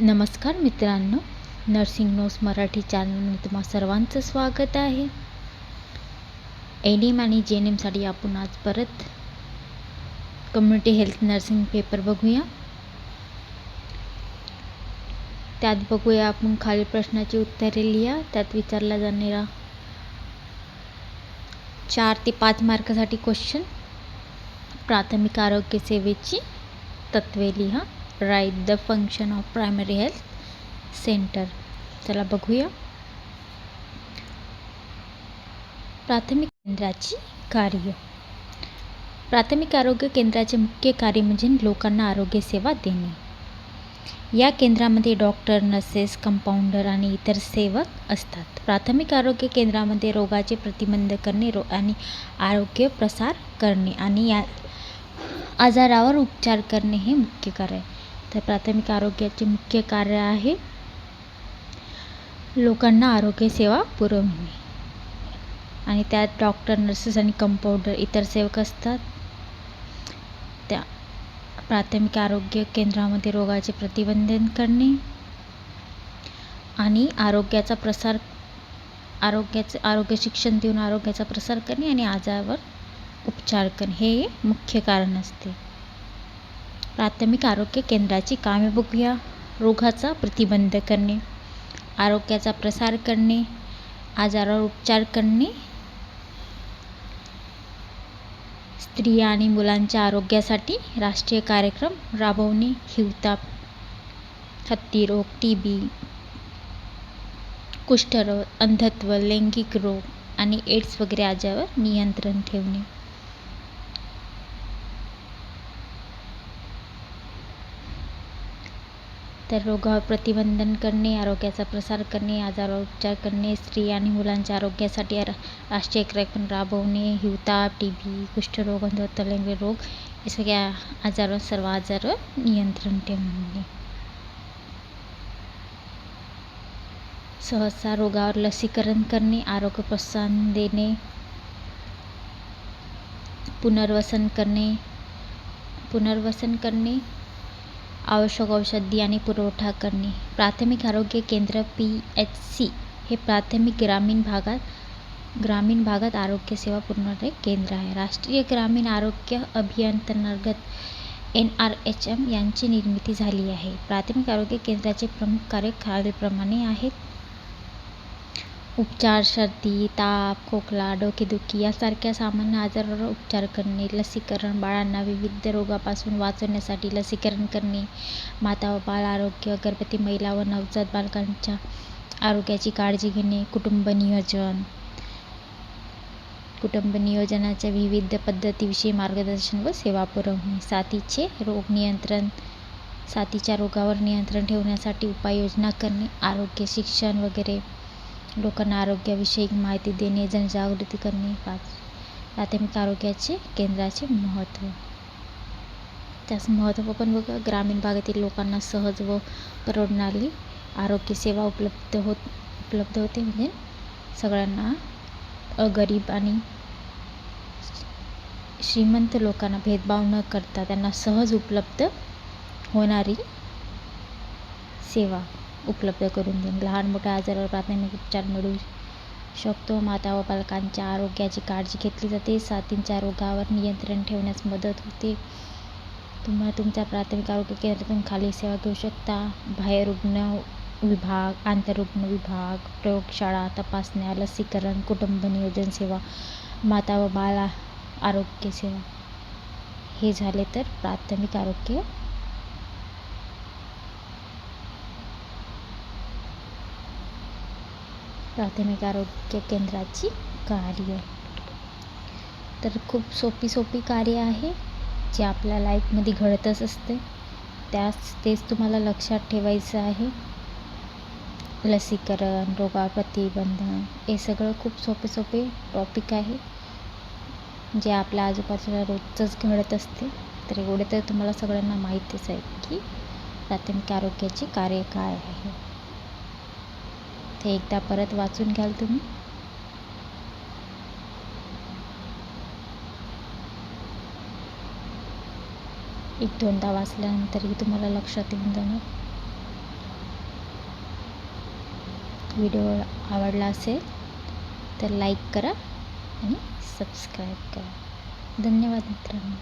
नमस्कार मित्रांनो nursing notes Marathi चॅनलमध्ये तुम्हा सर्वांचं स्वागत आहे. एन एम आणि जे एन एमसाठी आपण आज परत कम्युनिटी हेल्थ नर्सिंग पेपर बघूया. त्यात बघूया आपण खालील प्रश्नाची उत्तरे लिहा त्यात विचारला जाणारा चार ते पाच मार्कासाठी क्वेश्चन प्राथमिक आरोग्य सेवेची तत्वे लिहा. Write the function of primary health centre चला बघूया. प्राथमिक केंद्राची कार्य. प्राथमिक आरोग्य केंद्राचे मुख्य कार्य म्हणजे लोकांना आरोग्य सेवा देणे. या केंद्रामध्ये डॉक्टर नर्सेस कंपाऊंडर आणि इतर सेवक असतात. प्राथमिक आरोग्य केंद्रामध्ये रोगाचे प्रतिबंध करणे रो आणि आरोग्य प्रसार करणे आणि या आजारावर उपचार करणे हे मुख्य कार्य आहे. तर प्राथमिक आरोग्याचे मुख्य कार्य आहे लोकांना आरोग्यसेवा पुरवणे. आणि त्यात डॉक्टर नर्सेस आणि कंपाऊंडर इतर सेवक असतात. त्या प्राथमिक आरोग्य केंद्रामध्ये रोगाचे प्रतिबंधन करणे आणि आरोग्याचा प्रसार आरोग्याचे आरोग्य शिक्षण देऊन आरोग्याचा प्रसार करणे आणि आजारावर उपचार करणे. हे मुख्य कारण असते. प्राथमिक आरोग्य केंद्राची कामे बघूया. रोगाचा प्रतिबंध करणे आरोग्याचा प्रसार करणे आजारावर उपचार करणे स्त्रिया आणि मुलांच्या आरोग्यासाठी राष्ट्रीय कार्यक्रम राबवणे हिवताप हत्तीरोग टी बी कुष्ठरोग अंधत्व लैंगिक रोग आणि एड्स वगैरे आजारावर नियंत्रण ठेवणे. तर रोगावर प्रतिबंधन करणे आरोग्याचा प्रसार करणे आजारावर उपचार करणे स्त्री आणि मुलांच्या आरोग्यासाठी राष्ट्रीय कार्यक्रम राबवणे हिवताप टी बी कुष्ठरोग अंधत्व रोग हे सगळ्या आजारावर सर्व आजारावर नियंत्रण ठेवणे. सहसा रोगावर लसीकरण करणे आरोग्य प्रोत्साहन देणे पुनर्वसन करणे पुनर्वसन करणे आवश्यक औषधी आणि पुरवठा करणे. प्राथमिक आरोग्य केंद्र पी एच सी हे प्राथमिक ग्रामीण भागात ग्रामीण भागात आरोग्य सेवा पुरवणारे केंद्र आहे. राष्ट्रीय ग्रामीण आरोग्य अभियांतर्गत एन आर एच एम यांची निर्मिती झाली आहे. प्राथमिक आरोग्य केंद्राचे प्रमुख कार्य खालीलप्रमाणे आहेत. उपचार सर्दी ताप खोकला डोकेदुखी यासारख्या सामान्य आजारावर उपचार करणे लसीकरण बाळांना विविध रोगापासून वाचवण्यासाठी लसीकरण करणे माता व बाल आरोग्य गर्भवती महिला व नवजात बालकांच्या आरोग्याची काळजी घेणे कुटुंब नियोजन. कुटुंब नियोजनाच्या विविध पद्धतीविषयी मार्गदर्शन व सेवा पुरवणे. साथीचे रोग नियंत्रण साथीच्या रोगावर नियंत्रण ठेवण्यासाठी उपाययोजना करणे आरोग्य शिक्षण वगैरे. लोकांना आरोग्याविषयी माहिती देणे जनजागृती करणे पाच प्राथमिक आरोग्याचे केंद्राचे महत्त्व. त्याचं महत्त्व पण बघा ग्रामीण भागातील लोकांना सहज व परवडणारी आरोग्यसेवा उपलब्ध होत उपलब्ध होते. म्हणजे सगळ्यांना अगरीब आणि श्रीमंत लोकांना भेदभाव न करता त्यांना सहज उपलब्ध होणारी सेवा. उपलब्ध करून देईन. लहान मोठ्या आजारावर प्राथमिक उपचार मिळू शकतो. माता व बालकांच्या आरोग्याची काळजी घेतली जाते. साथींच्या रोगावर नियंत्रण ठेवण्यास मदत होते. तुम्हा तुमच्या प्राथमिक आरोग्य केंद्रातून खाली सेवा घेऊ शकता. बाह्य रुग्ण विभाग आंतररुग्ण विभाग प्रयोगशाळा तपासण्या लसीकरण कुटुंब नियोजन सेवा माता व बाल आरोग्य सेवा. हे झाले तर प्राथमिक आरोग्य प्राथमिक आरोग्य केंद्राची कार्य तर खूप सोपी सोपी कार्य आहे जे आपल्या लाईफमध्ये घडतच असते. त्याच तेच तुम्हाला लक्षात ठेवायचं आहे. लसीकरण रोगा प्रतिबंधन हे सगळं खूप सोपे सोपे टॉपिक आहे जे आपल्या आजूबाजूला रोजचंच घडत असते. तर एवढे तर तुम्हाला सगळ्यांना माहीतच आहे की प्राथमिक आरोग्याचे कार्य काय आहे. ते एकदा परत वाचून घ्याल तुम्ही. एक दोनदा वाचल्यानंतरही तुम्हाला लक्षात येऊन जाणार. व्हिडिओ आवडला असेल तर लाईक करा आणि सबस्क्राईब करा. धन्यवाद मित्रांनो.